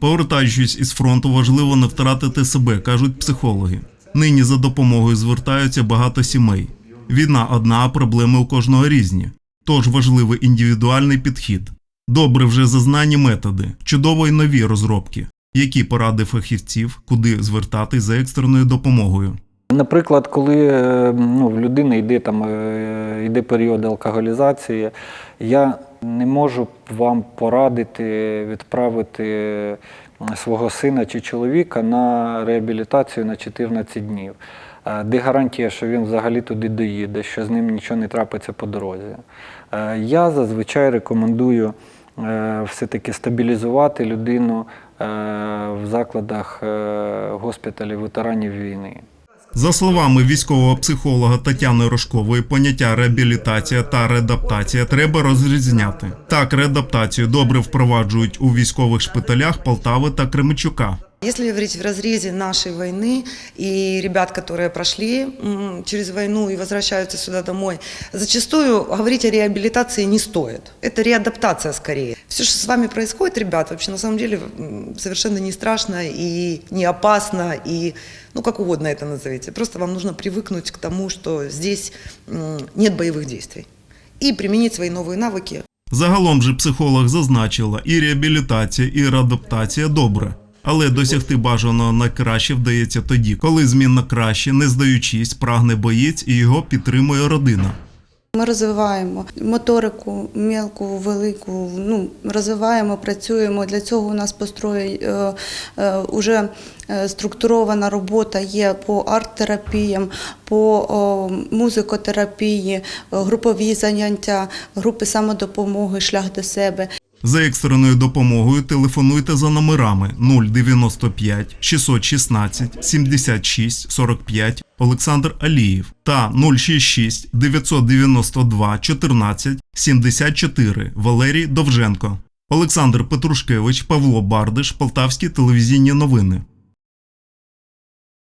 Повертаючись із фронту, важливо не втратити себе, кажуть психологи. Нині за допомогою звертаються багато сімей. Війна одна, а проблеми у кожного різні. Тож важливий індивідуальний підхід. Добре вже зазнані методи, чудово й нові розробки. Які поради фахівців, куди звертатись за екстреною допомогою? Наприклад, коли е, ну, в людини йде, там, е, йде період алкоголізації, я не можу вам порадити відправити е, свого сина чи чоловіка на реабілітацію на 14 днів. Де гарантія, що він взагалі туди доїде, що з ним нічого не трапиться по дорозі. Я зазвичай рекомендую все-таки стабілізувати людину в закладах госпіталів ветеранів війни. За словами військового психолога Тетяни Рожкової, поняття реабілітація та реадаптація треба розрізняти. Так, реадаптацію добре впроваджують у військових шпиталях Полтави та Кременчука. Если говорить в разрезе нашей войны и ребят, которые прошли м, через войну и возвращаются сюда домой, зачастую говорить о реабилитации не стоит. Это реадаптация скорее. Все, что с вами происходит, ребят, вообще на самом деле м, совершенно не страшно и не опасно, и ну как угодно это назовите. Просто вам нужно привыкнуть к тому, что здесь м, нет боевых действий. И применить свои новые навыки Загалом же психолог зазначила, і реабілітація, і реадаптація добре. Але досягти бажаного найкраще вдається тоді, коли змін на краще, не здаючись, прагне боєць і його підтримує родина. Ми розвиваємо моторику, мілку, велику. Ну розвиваємо, працюємо. Для цього у нас построї е, е, уже е, структурована робота є по арт-терапіям, по музикотерапії, групові заняття, групи самодопомоги, шлях до себе. За екстреною допомогою телефонуйте за номерами 095 616 76 45 Олександр Алієв та 066 992 14 74 Валерій Довженко. Олександр Петрушкевич, Павло Бардиш, Полтавські телевізійні новини.